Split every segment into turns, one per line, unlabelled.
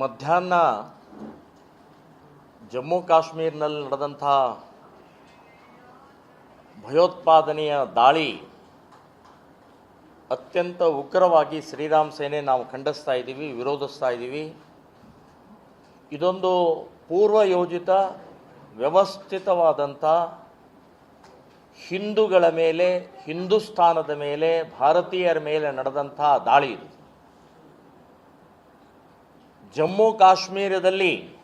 ಮಧ್ಯಾಹ್ನ ಜಮ್ಮು ಕಾಶ್ಮೀರ್ನಲ್ಲಿ ನಡೆದಂಥ ಭಯೋತ್ಪಾದನೆಯ ದಾಳಿ ಅತ್ಯಂತ ಉಗ್ರವಾಗಿ ಶ್ರೀರಾಮ್ ಸೇನೆ ನಾವು ಖಂಡಿಸ್ತಾ ಇದ್ದೀವಿ, ವಿರೋಧಿಸ್ತಾ ಇದ್ದೀವಿ. ಇದೊಂದು ಪೂರ್ವಯೋಜಿತ, ವ್ಯವಸ್ಥಿತವಾದಂಥ ಹಿಂದೂಗಳ ಮೇಲೆ, ಹಿಂದೂಸ್ತಾನದ ಮೇಲೆ, ಭಾರತೀಯರ ಮೇಲೆ ನಡೆದಂಥ ದಾಳಿ ಇದು. ಜಮ್ಮು ಕಾಶ್ಮೀರದಲ್ಲಿ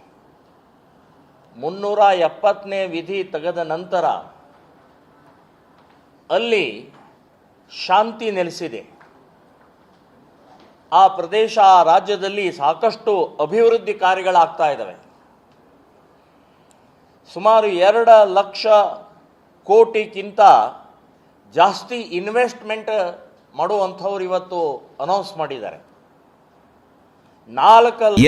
ಮುನ್ನೂರ ಎಪ್ಪತ್ತನೇ ವಿಧಿ ತೆಗೆದ ನಂತರ ಅಲ್ಲಿ ಶಾಂತಿ ನೆಲೆಸಿದೆ. ಆ ಪ್ರದೇಶ, ಆ ರಾಜ್ಯದಲ್ಲಿ ಸಾಕಷ್ಟು ಅಭಿವೃದ್ಧಿ ಕಾರ್ಯಗಳಾಗ್ತಾ ಇದ್ದಾವೆ. ಸುಮಾರು ಎರಡು ಲಕ್ಷ ಕೋಟಿಗಿಂತ ಜಾಸ್ತಿ ಇನ್ವೆಸ್ಟ್ಮೆಂಟ್ ಮಾಡುವಂಥವ್ರು ಇವತ್ತು ಅನೌನ್ಸ್ ಮಾಡಿದ್ದಾರೆ.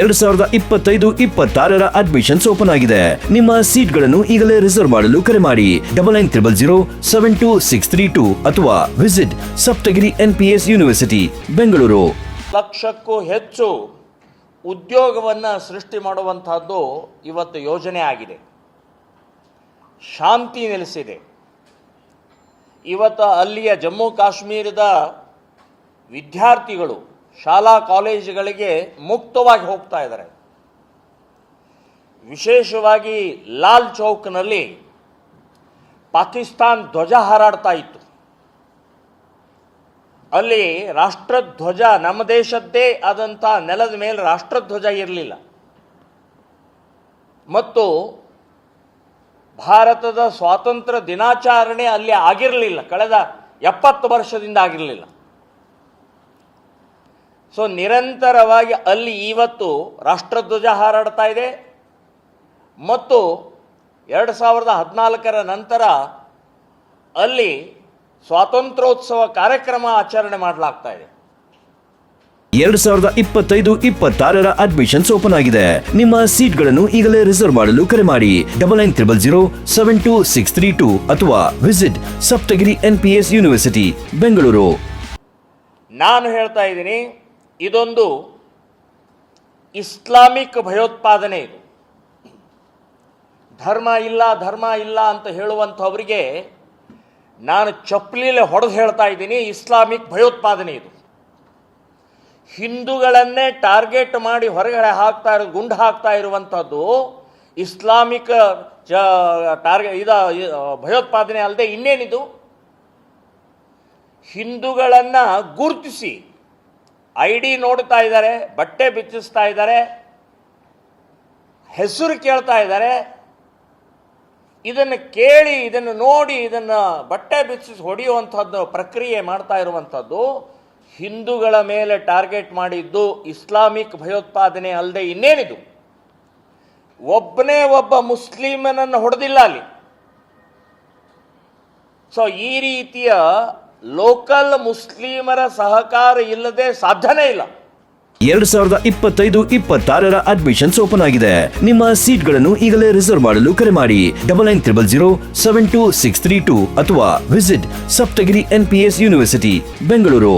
ಎರಡ್ ಸಾವಿರದ ಇಪ್ಪತ್ತೈದು ಇಪ್ಪತ್ತಾರರ ಅಡ್ಮಿಷನ್ಸ್ ಓಪನ್ ಆಗಿದೆ. ನಿಮ್ಮ ಸೀಟ್ಗಳನ್ನು ಈಗಲೇ ರಿಸರ್ವ್ ಮಾಡಲು ಕರೆ ಮಾಡಿ. Double nine triple zero seven two six three two ಅಥವಾ visit Saptagiri N P S university Bengaluru.
ಲಕ್ಷಕ್ಕೂ ಹೆಚ್ಚು ಉದ್ಯೋಗವನ್ನು ಸೃಷ್ಟಿ ಮಾಡುವಂತಹದ್ದು ಇವತ್ತು ಯೋಜನೆ ಆಗಿದೆ. ಶಾಂತಿ ನೆಲೆಸಿದೆ. ಇವತ್ತು ಅಲ್ಲಿಯ ಜಮ್ಮು ಕಾಶ್ಮೀರದ ವಿದ್ಯಾರ್ಥಿಗಳು ಶಾಲಾ ಕಾಲೇಜುಗಳಿಗೆ ಮುಕ್ತವಾಗಿ ಹೋಗ್ತಾ ಇದ್ದಾರೆ. ವಿಶೇಷವಾಗಿ ಲಾಲ್ ಚೌಕ್ನಲ್ಲಿ ಪಾಕಿಸ್ತಾನ್ ಧ್ವಜ ಹಾರಾಡ್ತಾ ಇತ್ತು. ಅಲ್ಲಿ ರಾಷ್ಟ್ರಧ್ವಜ ನಮ್ಮ ದೇಶದ್ದೇ ಆದಂಥ ನೆಲದ ಮೇಲೆ ರಾಷ್ಟ್ರಧ್ವಜ ಇರಲಿಲ್ಲ. ಮತ್ತು ಭಾರತದ ಸ್ವಾತಂತ್ರ್ಯ ದಿನಾಚರಣೆ ಅಲ್ಲಿ ಆಗಿರಲಿಲ್ಲ. ಕಳೆದ ಎಪ್ಪತ್ತು ವರ್ಷದಿಂದ ಆಗಿರಲಿಲ್ಲ. ಸೊ ನಿರಂತರವಾಗಿ ಅಲ್ಲಿ ಇವತ್ತು ರಾಷ್ಟ್ರಧ್ವಜ ಹಾರಾಡ್ತಾ ಇದೆ. ಮತ್ತು ಎರಡು ಸಾವಿರದ ಹದಿನಾಲ್ಕರ ನಂತರ ಅಲ್ಲಿ ಸ್ವಾತಂತ್ರ್ಯೋತ್ಸವ ಕಾರ್ಯಕ್ರಮ ಆಚರಣೆ ಮಾಡಲಾಗ್ತಾ ಇದೆ.
ಎರಡ್ ಸಾವಿರದ ಇಪ್ಪತ್ತೈದು ಇಪ್ಪತ್ತಾರರ ಅಡ್ಮಿಷನ್ಸ್ ಓಪನ್ ಆಗಿದೆ. ನಿಮ್ಮ ಸೀಟ್ಗಳನ್ನು ಈಗಲೇ ರಿಸರ್ವ್ ಮಾಡಲು ಕರೆ ಮಾಡಿ. Double nine triple zero seven two six three two ಅಥವಾ visit Saptagiri N P S university Bengaluru.
ನಾನು ಹೇಳ್ತಾ ಇದ್ದೀನಿ ಇದೊಂದು ಇಸ್ಲಾಮಿಕ್ ಭಯೋತ್ಪಾದನೆ ಇದು. ಧರ್ಮ ಇಲ್ಲ ಧರ್ಮ ಇಲ್ಲ ಅಂತ ಹೇಳುವಂಥವರಿಗೆ ನಾನು ಚಪ್ಪಲಿಲೆ ಹೊಡೆದು ಹೇಳ್ತಾ ಇದ್ದೀನಿ, ಇಸ್ಲಾಮಿಕ್ ಭಯೋತ್ಪಾದನೆ ಇದು. ಹಿಂದೂಗಳನ್ನೇ ಟಾರ್ಗೆಟ್ ಮಾಡಿ ಹೊರಗಡೆ ಹಾಕ್ತಾ ಇರೋ, ಗುಂಡು ಹಾಕ್ತಾ ಇರುವಂಥದ್ದು ಇಸ್ಲಾಮಿಕ್ ಚ ಟಾರ್ಗೆ, ಇದ ಭಯೋತ್ಪಾದನೆ ಅಲ್ಲದೆ ಇನ್ನೇನಿದು? ಹಿಂದೂಗಳನ್ನು ಗುರುತಿಸಿ ಐ ಡಿ ನೋಡ್ತಾ ಇದ್ದಾರೆ, ಬಟ್ಟೆ ಬಿಚ್ಚಿಸ್ತಾ ಇದ್ದಾರೆ, ಹೆಸರು ಕೇಳ್ತಾ ಇದ್ದಾರೆ. ಇದನ್ನು ಕೇಳಿ, ಇದನ್ನು ನೋಡಿ, ಇದನ್ನು ಬಟ್ಟೆ ಬಿಚ್ಚಿಸಿ ಹೊಡೆಯುವಂಥದ್ದು, ಪ್ರಕ್ರಿಯೆ ಮಾಡ್ತಾ ಇರುವಂಥದ್ದು, ಹಿಂದೂಗಳ ಮೇಲೆ ಟಾರ್ಗೆಟ್ ಮಾಡಿದ್ದು ಇಸ್ಲಾಮಿಕ್ ಭಯೋತ್ಪಾದನೆ ಅಲ್ಲದೆ ಇನ್ನೇನಿದು? ಒಬ್ಬನೇ ಒಬ್ಬ ಮುಸ್ಲಿಮನನ್ನು ಹೊಡೆದಿಲ್ಲ ಅಲ್ಲಿ. ಸೊ ಈ ರೀತಿಯ ಲೋಕಲ್ ಮುಸ್ಲಿಮರ ಸಹಕಾರ ಇಲ್ಲದೆ ಸಾಧ್ಯನೇ ಇಲ್ಲ.
ಎರಡ್ ಸಾವಿರದ ಇಪ್ಪತ್ತೈದು, ಇಪ್ಪತ್ತಾರರ ಅಡ್ಮಿಷನ್ಸ್ ಓಪನ್ ಆಗಿದೆ. ನಿಮ್ಮ ಸೀಟ್ಗಳನ್ನು ಈಗಲೇ ರಿಸರ್ವ್ ಮಾಡಲು ಕರೆ ಮಾಡಿ. Double nine triple zero seven two six three two ಅಥವಾ visit Saptagiri N P S university Bengaluru